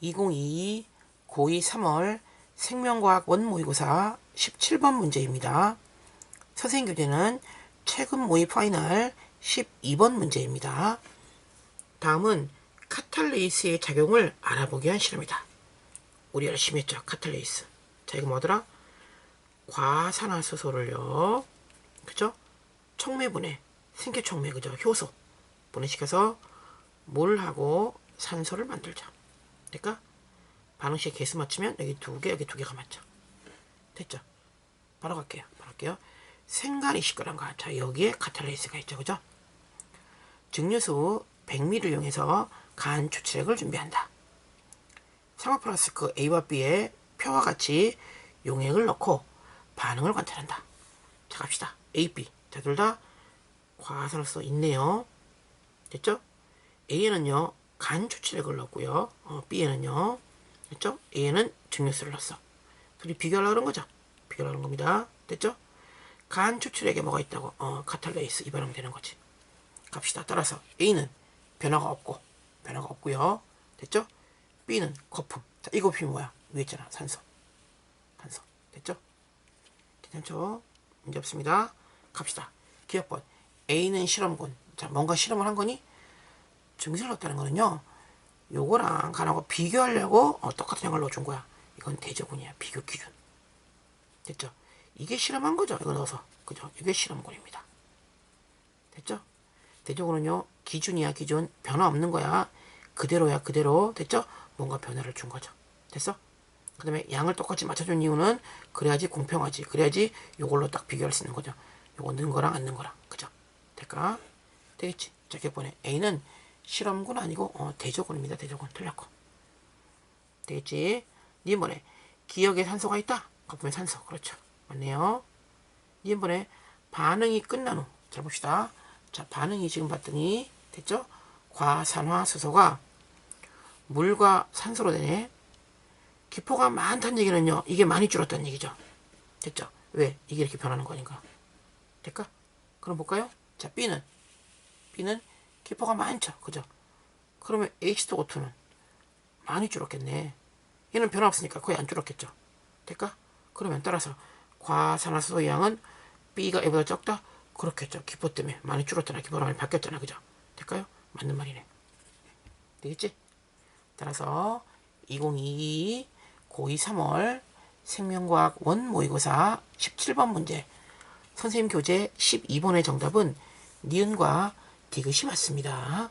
2022 고2 3월 생명과학 원모의고사 17번 문제입니다. 선생님 교재는 최근 모의 파이널 12번 문제입니다. 다음은 카탈레이스의 작용을 알아보기 위한 실험이다. 우리 열심히 했죠. 카탈레이스. 자, 이거 뭐더라? 과산화수소를요. 그죠? 촉매분해. 생계촉매, 그죠? 효소. 분해시켜서 물하고 산소를 만들자. 그러니까 반응식 개수 맞추면 여기 두 개, 여기 두 개가 맞죠. 됐죠? 바로 갈게요. 바로 갈게요. 생간이 거. 자, 여기에 카탈레이스가 있죠. 그죠? 증류수 100ml를 이용해서 간 추출액을 준비한다. 상호 플라스크 A와 B에 표와 같이 용액을 넣고 반응을 관찰한다. 자, 갑시다. A, B. 자, 둘 다 과산화수소 있네요. 됐죠? A에는요, 간 추출액을 넣고요. 어, B에는요, 됐죠? A에는 증류수를 넣었어. 둘이 비교하려고 그런 거죠? 비교하려는 겁니다. 됐죠? 간 추출액에 뭐가 있다고? 어, 카탈레이스 이반하면 되는 거지. 갑시다. 따라서 A는 변화가 없고, 변화가 없고요. 됐죠? B는 거품. 자, 이 거품이 뭐야? 위에 있잖아. 산소. 산소. 됐죠? 괜찮죠? 문제 없습니다. 갑시다. 기억번. A는 실험군. 자, 뭔가 실험을 한 거니? 넣었다는 거는요. 요거랑 간하고 비교하려고 어, 똑같은 양을 넣어준 거야. 이건 대조군이야. 비교 기준. 됐죠? 이게 실험한 거죠. 이거 넣어서. 그죠? 이게 실험군입니다. 됐죠? 대조군은요. 기준이야 기준. 변화 없는 거야. 그대로야 그대로. 됐죠? 뭔가 변화를 준 거죠. 됐어? 그 다음에 양을 똑같이 맞춰준 이유는 그래야지 공평하지. 그래야지 요걸로 딱 비교할 수 있는 거죠. 요거 넣은 거랑 안 넣은 거랑. 그죠? 될까? 되겠지? 자, 기억번에 A는 실험군 아니고 어, 대조군입니다. 대조군. 틀렸고. 되겠지? 니 번에 기억에 산소가 있다? 거품에 산소. 그렇죠. 맞네요. 니 번에 반응이 끝난 후. 잘 봅시다. 자, 반응이 지금 봤더니 됐죠? 과산화수소가 물과 산소로 되네. 기포가 많다는 얘기는요. 이게 많이 줄었다는 얘기죠. 됐죠? 왜? 이게 이렇게 변하는 거니까. 될까? 그럼 볼까요? 자, B는 B는 기포가 많죠. 그죠? 그러면 H2O2는 많이 줄었겠네. 얘는 변화 없으니까 거의 안 줄었겠죠. 될까? 그러면 따라서 과산화수소 양은 B가 A보다 적다? 그렇겠죠. 기포 때문에 많이 줄었잖아. 기포가 많이 바뀌었잖아. 그죠? 될까요? 맞는 말이네. 되겠지? 따라서 2022 고2 3월 생명과학 원 모의고사 17번 문제 선생님 교재 12번의 정답은 니은과 디귿이 맞습니다.